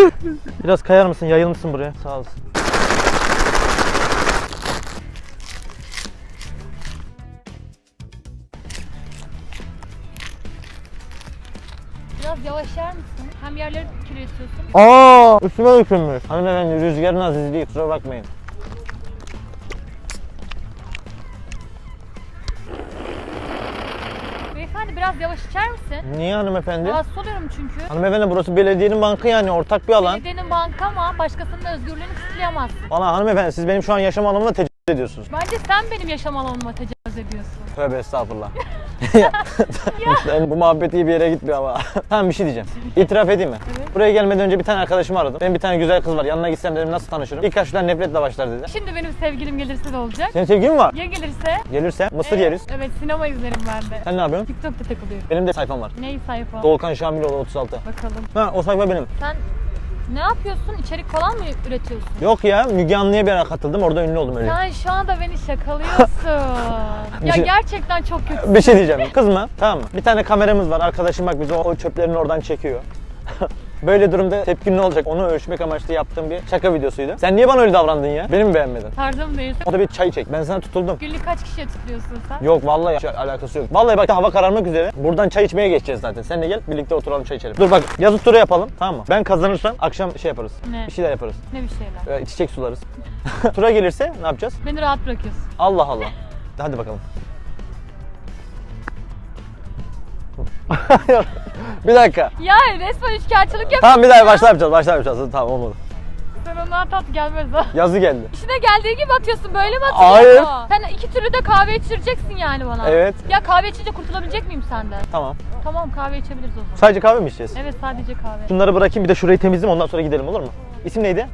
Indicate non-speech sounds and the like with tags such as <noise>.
<laughs> Biraz kayar mısın? Yayılmışsın buraya. Sağ olasın. Biraz yavaşlar mısın? Hem yerleri kirletiyorsun. Aa, üstüme dökülmüş. Hanımefendi rüzgarın azizliği kusura bakmayın. Biraz yavaş içer misin? Niye hanımefendi? Rahatsız oluyorum çünkü. Hanımefendi burası belediyenin bankı yani ortak bir alan. Belediyenin banka ama başkasının özgürlüğünü kısıtlayamazsın. Valla hanımefendi siz benim şu an yaşam alanıma tecavüz ediyorsunuz. Bence sen benim yaşam alanıma tecavüz ediyorsun. Tövbe estağfurullah. <laughs> <laughs> Ben bu muhabbet iyi bir yere gitmiyor ama. <laughs> tamam bir şey diyeceğim. İtiraf edeyim mi? Evet. Buraya gelmeden önce bir tane arkadaşımı aradım. Benim bir tane güzel kız var. Yanına gitsem dedim nasıl tanışırım? İlk karşıdan nefretle başlar dedi. Şimdi benim sevgilim gelirse ne olacak? Senin sevgilin var. Ya gelirse? Gelirse mısır Ee, yeriz. Evet sinema izlerim ben de. Sen ne yapıyorsun? TikTok'ta takılıyorum. Benim de sayfam var. Ney sayfa? Doğukan Şamiloğlu 36. Bakalım. Ha o sayfa benim. Sen ne yapıyorsun? İçerik falan mı üretiyorsun? Yok ya Müge Anlı'ya bir ara katıldım. Orada ünlü oldum öyle. Sen şu anda beni şakalıyorsun. <laughs> Ya şey- gerçekten çok kötü. Bir şey diyeceğim. Kızma. Tamam mı? Bir tane kameramız var. Arkadaşım bak bizi o, o çöplerin oradan çekiyor. <laughs> Böyle durumda tepkin ne olacak? Onu ölçmek amaçlı yaptığım bir şaka videosuydu. Sen niye bana öyle davrandın ya? Beni mi beğenmedin? Tarzım değilse. O da bir çay çek. Ben sana tutuldum. Günlük kaç kişiye tutuyorsun sen? Yok vallahi hiç alakası yok. Vallahi bak hava kararmak üzere. Buradan çay içmeye geçeceğiz zaten. Sen de gel birlikte oturalım çay içelim. Dur bak yazı tura yapalım tamam mı? Ben kazanırsam akşam şey yaparız. Ne? Bir şeyler yaparız. Ne bir şeyler. Ee, çiçek sularız. <laughs> tura gelirse ne yapacağız? Beni rahat bırakıyorsun. Allah Allah. Hadi bakalım. <laughs> bir dakika. Ya resmen üçkağıtçılık yapıyorsun. Tamam bir daha başla yapacağız. Başla yapacağız. Tamam olmadı. Sen ona tat gelmez ha. Yazı geldi. İşine geldiği gibi atıyorsun. Böyle mi atıyorsun? Hayır. Sen iki türlü de kahve içireceksin yani bana. Evet. Ya kahve içince kurtulabilecek miyim senden? Tamam. Tamam kahve içebiliriz o zaman. Sadece kahve mi içeceğiz? Evet sadece kahve. Şunları bırakayım bir de şurayı temizleyeyim ondan sonra gidelim olur mu? İsim neydi?